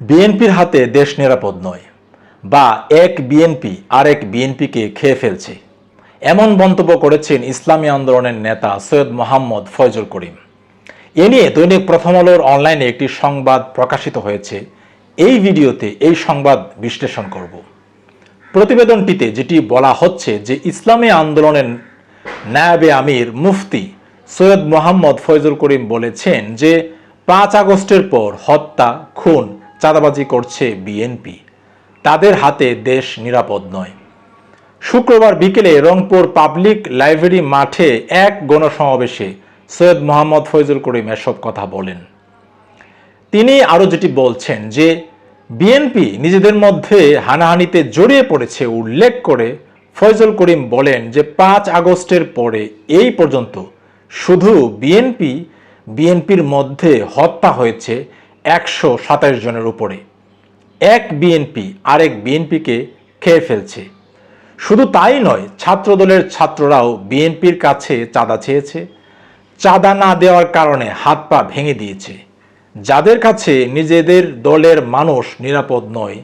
বিএনপির হাতে দেশ নিরাপদ নয়, বা এক বিএনপি আরেক বিএনপিকে খেয়ে ফেলছে। এমন মন্তব্য করেছেন ইসলামী আন্দোলনের নেতা সৈয়দ মোহাম্মদ ফয়জুল করিম। এ নিয়ে দৈনিক প্রথম আলোর অনলাইনে একটি সংবাদ প্রকাশিত হয়েছে। এই ভিডিওতে এই সংবাদ বিশ্লেষণ করব। প্রতিবেদনটিতে যেটি বলা হচ্ছে যে ইসলামী আন্দোলনের নায়াবে আমির মুফতি সৈয়দ মোহাম্মদ ফয়জুল করিম বলেছেন যে পাঁচ আগস্টের পর হত্যা, খুন চাঁদাবাজি করছে বিএনপি। তাদের হাতে দেশ নিরাপদ নয়। শুক্রবার বিকেলে রংপুর পাবলিক লাইব্রেরি মাঠে এক গণসমাবেশে সৈয়দ মোহাম্মদ ফৈজুল করিম এসব কথা বলেন। তিনি আরও যেটি বলছেন যে, বিএনপি নিজেদের মধ্যে হানাহানিতে জড়িয়ে পড়েছে উল্লেখ করে ফয়জুল করিম বলেন যে, পাঁচ আগস্টের পরে এই পর্যন্ত শুধু বিএনপি, বিএনপির মধ্যে হত্যা হয়েছে একশো সাতাশ জনের উপরে। এক বিএনপি আরেক বিএনপিকে খেয়ে ফেলছে। শুধু তাই নয়, ছাত্রদলের ছাত্ররাও বিএনপির কাছে চাঁদা চেয়েছে। চাঁদা না দেওয়ার কারণে হাত পা ভেঙে দিয়েছে। যাদের কাছে নিজেদের দলের মানুষ নিরাপদ নয়,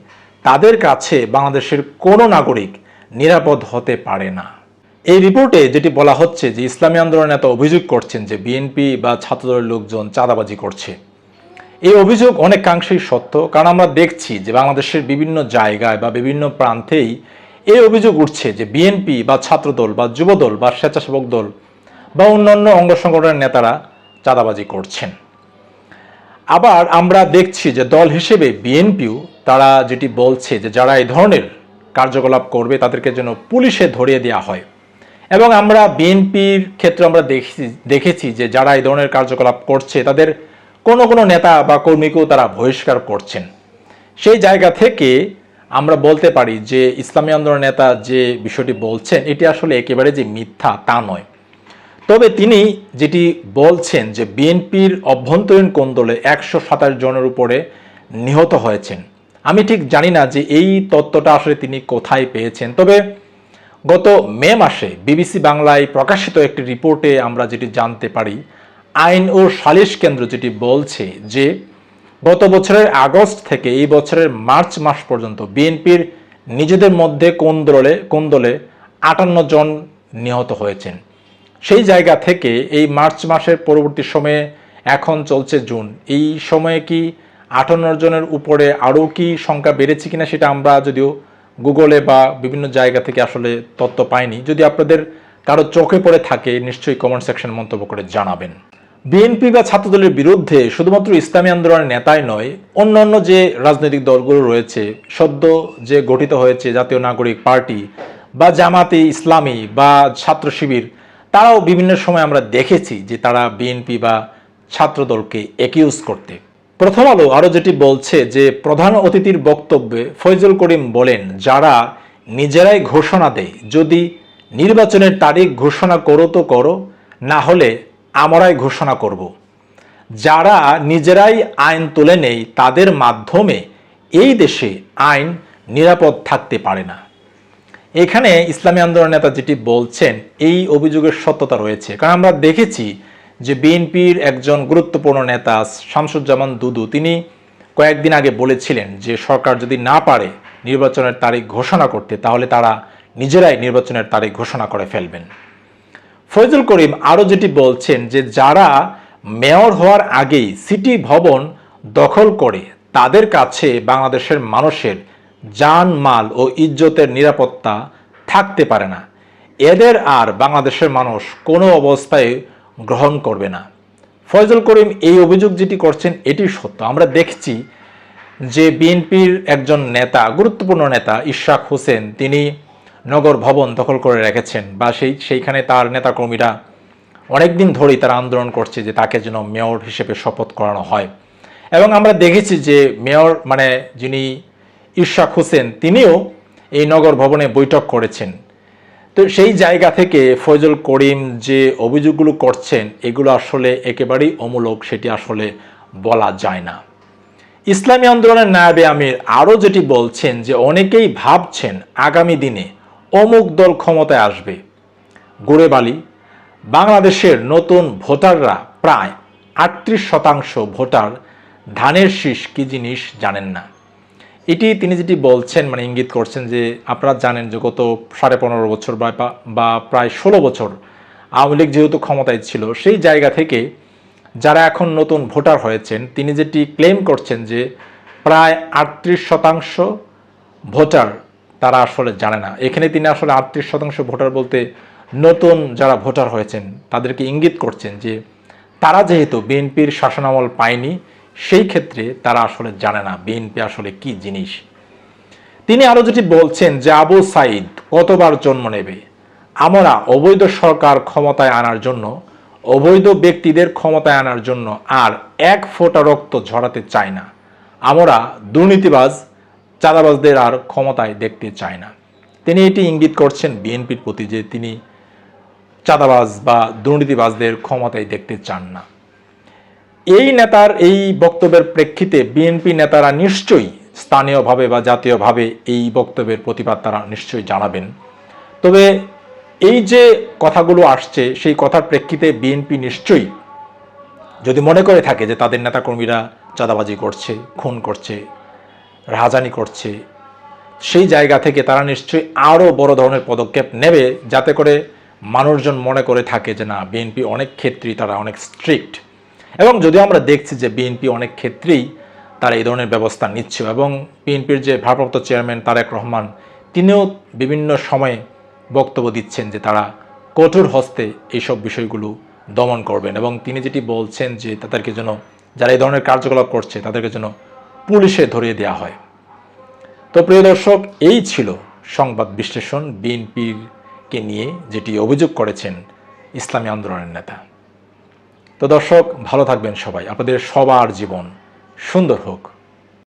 তাদের কাছে বাংলাদেশের কোনো নাগরিক নিরাপদ হতে পারে না। এই রিপোর্টে যেটি বলা হচ্ছে যে, ইসলামী আন্দোলন নেতা অভিযোগ করছেন যে, বিএনপি বা ছাত্রদলের লোকজন চাঁদাবাজি করছে। এই অভিযোগ অনেকাংশেই সত্য, কারণ আমরা দেখছি যে বাংলাদেশের বিভিন্ন জায়গায় বা বিভিন্ন প্রান্তেই এই অভিযোগ উঠছে যে বিএনপি বা ছাত্রদল বা যুবদল বা স্বেচ্ছাসেবক দল বা অন্যান্য অঙ্গ সংগঠনের নেতারা চাঁদাবাজি করছেন। আবার আমরা দেখছি যে দল হিসেবে বিএনপিও তারা যেটি বলছে যে যারা এই ধরনের কার্যকলাপ করবে তাদেরকে যেন পুলিশে ধরিয়ে দেওয়া হয়। এবং আমরা বিএনপির ক্ষেত্রে আমরা দেখেছি দেখেছি যে যারা এই ধরনের কার্যকলাপ করছে তাদের কোনো কোনো নেতা বা কর্মীকেও তারা বহিষ্কার করছেন। সেই জায়গা থেকে আমরা বলতে পারি যে ইসলামী আন্দোলন নেতা যে বিষয়টি বলছেন, এটি আসলে একেবারে যে মিথ্যা তা নয়। তবে তিনি যেটি বলছেন যে বিএনপির অভ্যন্তরীণ কোন্দলে একশো সাতাশ জনের উপরে নিহত হয়েছেন, আমি ঠিক জানি না যে এই তত্ত্বটা আসলে তিনি কোথায় পেয়েছেন। তবে গত মে মাসে বিবিসি বাংলায় প্রকাশিত একটি রিপোর্টে আমরা যেটি জানতে পারি আইন ও সালিশ কেন্দ্র যেটি বলছে যে, গত বছরের আগস্ট থেকে এই বছরের মার্চ মাস পর্যন্ত বিএনপির নিজেদের মধ্যে কোন দলে কোন দলে আটান্ন জন নিহত হয়েছেন। সেই জায়গা থেকে এই মার্চ মাসের পরবর্তী সময়ে এখন চলছে জুন। এই সময়ে কি আটান্ন জনের উপরে আরও কি সংখ্যা বেড়েছে কিনা সেটা আমরা যদিও গুগলে বা বিভিন্ন জায়গা থেকে আসলে তথ্য পাইনি। যদি আপনাদের কারও চোখে পড়ে থাকে, নিশ্চয়ই কমেন্ট সেকশন মন্তব্য করে জানাবেন। বিএনপি বা ছাত্রদলের বিরুদ্ধে শুধুমাত্র ইসলামী আন্দোলনের নেতাই নয়, অন্যান্য যে রাজনৈতিক দলগুলো রয়েছে, সদ্য যে গঠিত হয়েছে জাতীয় নাগরিক পার্টি বা জামাতে ইসলামী বা ছাত্র শিবির, তারাও বিভিন্ন সময় আমরা দেখেছি যে তারা বিএনপি বা ছাত্রদলকে একিউজ করতে। প্রথম আলো আরও যেটি বলছে যে প্রধান অতিথির বক্তব্যে ফৈজুল করিম বলেন, যারা নিজেরাই ঘোষণা দেয়, যদি নির্বাচনের তারিখ ঘোষণা করো তো করো, না হলে আমরাই ঘোষণা করব। যারা নিজেরাই আইন তুলে নেই, তাদের মাধ্যমে এই দেশে আইন নিরাপদ থাকতে পারে না। এখানে ইসলামী আন্দোলন নেতা যেটি বলছেন, এই অভিযোগের সত্যতা রয়েছে। কারণ আমরা দেখেছি যে বিএনপির একজন গুরুত্বপূর্ণ নেতা শামসুজ্জামান দুদু, তিনি কয়েকদিন আগে বলেছিলেন যে সরকার যদি না পারে নির্বাচনের তারিখ ঘোষণা করতে, তাহলে তারা নিজেরাই নির্বাচনের তারিখ ঘোষণা করে ফেলবেন। ফয়জুল করিম আরও যেটি বলছেন যে যারা মেয়র হওয়ার আগেই সিটি ভবন দখল করে, তাদের কাছে বাংলাদেশের মানুষের জান মাল ও ইজ্জতের নিরাপত্তা থাকতে পারে না। এদের আর বাংলাদেশের মানুষ কোনো অবস্থায় গ্রহণ করবে না। ফয়জুল করিম এই অভিযোগ যেটি করছেন, এটি সত্য। আমরা দেখছি যে বিএনপির একজন নেতা, গুরুত্বপূর্ণ নেতা ইশাক হোসেন, তিনি নগর ভবন দখল করে রেখেছেন বা সেই সেইখানে তার নেতাকর্মীরা অনেকদিন ধরেই তারা আন্দোলন করছে যে তাকে যেন মেয়র হিসেবে শপথ করানো হয়। এবং আমরা দেখেছি যে মেয়র মানে যিনি ইশাক হোসেন, তিনিও এই নগর ভবনে বৈঠক করেছেন। তো সেই জায়গা থেকে ফয়জুল করিম যে অভিযোগগুলো করছেন, এগুলো আসলে একেবারেই অমূলক, সেটি আসলে বলা যায় না। ইসলামী আন্দোলনের নায়াবে আমির আরও যেটি বলছেন যে অনেকেই ভাবছেন আগামী দিনে অমুক দল ক্ষমতায় আসবে। গোড়েবালি বাংলাদেশের নতুন ভোটাররা প্রায় আটত্রিশ শতাংশ ভোটার ধানের শীষ কী জিনিস জানেন না। এটি তিনি যেটি বলছেন মানে ইঙ্গিত করছেন যে আপনারা জানেন যে গত সাড়ে পনেরো বছর বা প্রায় ষোলো বছর আওয়ামী লীগ যেহেতু ক্ষমতায় ছিল, সেই জায়গা থেকে যারা এখন নতুন ভোটার হয়েছেন, তিনি যেটি ক্লেম করছেন যে প্রায় আটত্রিশ শতাংশ ভোটার তারা আসলে জানে না। এখানে তিনি আসলে আটত্রিশ শতাংশ ভোটার বলতে নতুন যারা ভোটার হয়েছেন, তাদেরকে ইঙ্গিত করছেন যে তারা যেহেতু বিএনপির শাসনামল পায়নি, সেই ক্ষেত্রে তারা আসলে জানে না বিএনপি আসলে কি জিনিস। তিনি আরও যেটি বলছেন যে আবু সাইদ কতবার জন্ম নেবে? আমরা অবৈধ সরকার ক্ষমতায় আনার জন্য, অবৈধ ব্যক্তিদের ক্ষমতায় আনার জন্য আর এক ফোঁটা রক্ত ঝরাতে চাই না। আমরা দুর্নীতিবাজ চাঁদাবাজদের আর ক্ষমতায় দেখতে চায় না। তিনি এটি ইঙ্গিত করছেন বিএনপির প্রতি যে তিনি চাঁদাবাজ বা দুর্নীতিবাজদের ক্ষমতায় দেখতে চান না। এই নেতার এই বক্তব্যের প্রেক্ষিতে বিএনপি নেতারা নিশ্চয়ই স্থানীয়ভাবে বা জাতীয়ভাবে এই বক্তব্যের প্রতিবাদ তারা নিশ্চয়ই জানাবেন। তবে এই যে কথাগুলো আসছে, সেই কথার প্রেক্ষিতে বিএনপি নিশ্চয়ই যদি মনে করে থাকে যে তাদের নেতাকর্মীরা চাঁদাবাজি করছে, খুন করছে রাহাজানি করছে। সেই জায়গা থেকে তারা নিশ্চয়ই আরও বড় ধরনের পদক্ষেপ নেবে যাতে করে মানুষজন মনে করে থাকে যে না, বিএনপি অনেক ক্ষেত্রেই তারা অনেক স্ট্রিক্ট এবং যদিও আমরা দেখছি যে বিএনপি অনেক ক্ষেত্রেই তারা এই ধরনের ব্যবস্থা নিচ্ছে এবং বিএনপির যে ভারপ্রাপ্ত চেয়ারম্যান তারেক রহমান, তিনিও বিভিন্ন সময়ে বক্তব্য দিচ্ছেন যে তারা কঠোর হস্তে এইসব বিষয়গুলো দমন করবেন এবং তিনি যেটি বলছেন যে তাদেরকে যেন, যারা এই ধরনের কার্যকলাপ করছে তাদেরকে যেন পুলিশে ধরিয়ে দেওয়া হয়। তো প্রিয় দর্শক, এই ছিল সংবাদ বিশ্লেষণ বিএনপিরকে নিয়ে যেটি অভিযোগ করেছেন ইসলামী আন্দোলনের নেতা। তো দর্শক, ভালো থাকবেন সবাই। আপনাদের সবার জীবন সুন্দর হোক।